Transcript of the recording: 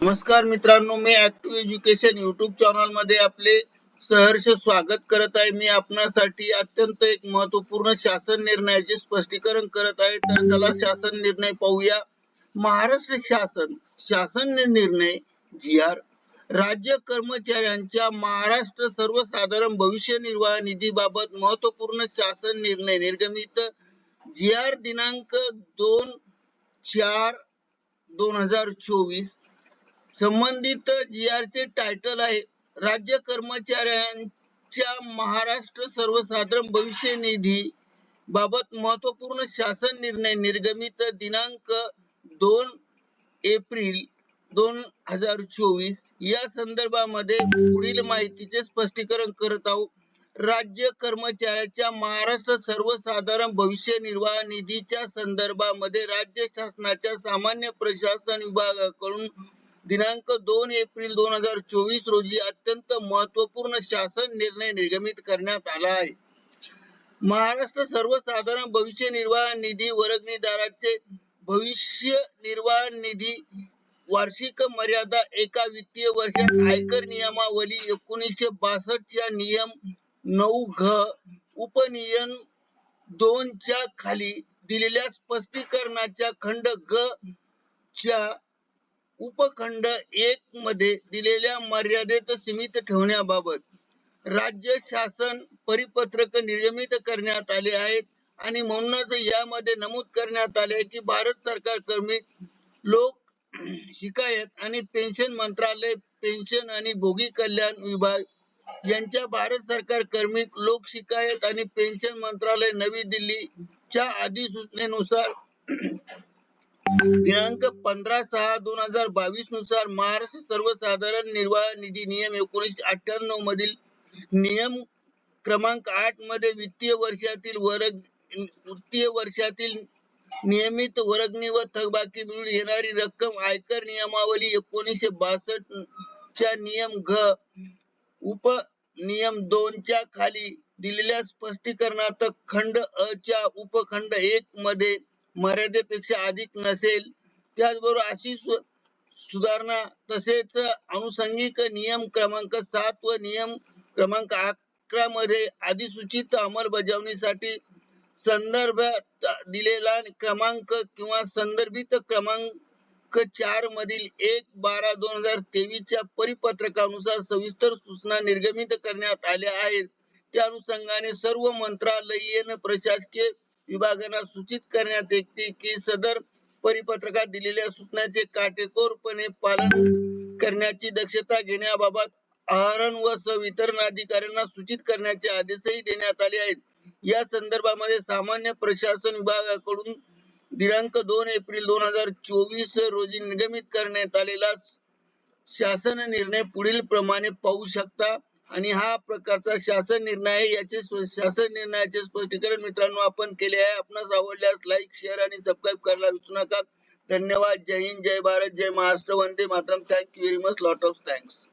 नमस्कार मित्रांनो मी ऍक्टिव्ह एज्युकेशन युट्यूब चॅनलमध्ये आपले सहर्ष स्वागत करत आहे. मी आपणासाठी अत्यंत एक महत्त्वपूर्ण शासन निर्णयाचे स्पष्टीकरण करत आहे. तर त्याला शासन निर्णय पाहूया. महाराष्ट्र शासन शासन निर्णय जी आर. राज्य कर्मचाऱ्यांच्या महाराष्ट्र सर्वसाधारण भविष्य निर्वाह निधी बाबत महत्त्वपूर्ण शासन निर्णय निर्गमित जी आर दिनांक दोन चार दोन हजार चोवीस संबंधित जी आर चे टायटल आहे. राज्य कर्मचाऱ्यांच्या महाराष्ट्र सर्वसाधारण भविष्य निधी बाबत महत्त्वपूर्ण शासन निर्णय निर्गमित दिनांक दोन एप्रिल दोन हजार चोवीस. या संदर्भामध्ये पुढील माहितीचे स्पष्टीकरण करत आहोत. राज्य कर्मचाऱ्याच्या महाराष्ट्र सर्वसाधारण भविष्य निर्वाह निधीच्या संदर्भामध्ये राज्य शासनाच्या सामान्य प्रशासन विभागाकडून दिनांक दोन एप्रिल दोन हजार चोवीस रोजी अत्यंत महत्त्वपूर्ण शासन निर्णय निर्गमित करण्यात आला आहे. महाराष्ट्र सर्वसाधारण भविष्य निर्वाह निधी वर्गणीदाराचे भविष्य निर्वाह निधी वार्षिक मर्यादा एका वित्तीय वर्षात आयकर नियमावली एकोणीसशे बासष्ट च्या नियम नऊ घ उपनियम दोन च्या खाली दिलेल्या स्पष्टीकरणाच्या खंड ग च्या उपखंड एक मध्ये दिलेल्या मर्यादेत सीमित ठेवण्याबाबत राज्य शासन परिपत्रक निर्गमित करण्यात आले आहेत. आणि म्हणूनच यामध्ये नमूद करण्यात आले आहे की भारत सरकार कर्मी लोक शिकायत आणि पेन्शन मंत्रालय पेन्शन आणि भोगी कल्याण विभाग यांच्या भारत सरकार कर्मी लोक शिकायत आणि पेन्शन मंत्रालय नवी दिल्लीच्या अधिसूचनेनुसार दिनांक पंधरा सहा दोन हजार बावीसनुसार महाराष्ट्र सर्वसाधारण निर्वाह निधी नियम एकोणीसशे अठ्ठ्याण्णव मधील नियम क्रमांक आठमध्ये वित्तीय वर्षातील वर्ग वित्तीय वर्षातील नियमित वर्गणी व थकबाकी मिळून येणारी रक्कम आयकर नियमावली एकोणीसशे बासष्ट च्या नियम घ उप नियम दोन च्या खाली दिलेल्या स्पष्टीकरणात खंड अ च्या उपखंड एक मध्ये मर्यादेपेक्षा अधिक नसेल त्याचबरोबर अशी सुधारणा तसेच अनुषंगिक नियम क्रमांक सात व नियम क्रमांक अकरा मध्ये अधिसूचित अंमलबजावणीसाठी संदर्भात दिलेला क्रमांक किंवा संदर्भित क्रमांक चार मधील एक बारा दोन हजार तेवीस च्या परिपत्रकानुसार सविस्तर सूचना निर्गमित करण्यात आल्या आहेत. त्या अनुषंगाने सर्व मंत्रालयीन प्रशासकीय विभागांना सूचित करण्यात येते की सदर परिपत्रकात दिलेल्या सूचनांचे काटेकोरपणे पालन करण्याची दक्षता घेण्याबाबत आहरण व वितरण अधिकाऱ्यांना सूचित करण्याचे आदेशही देण्यात आले आहेत. या संदर्भामध्ये सामान्य प्रशासन विभागाकडून दिनांक दोन एप्रिल दोन हजार चोवीस रोजी निर्गमित करण्यात आलेला शासन निर्णय पुढील प्रमाणे पाहू शकता. आणि हा प्रकारचा शासन निर्णय आहे याचे शासन निर्णयाचे स्पष्टीकरण मित्रांनो आपण केले आहे. आपणास आवडल्यास लाईक शेअर आणि सबस्क्राईब करायला विसरू नका. धन्यवाद. जय हिंद जय भारत जय महाराष्ट्र. वंदे Mataram. Thank you very much lot of thanks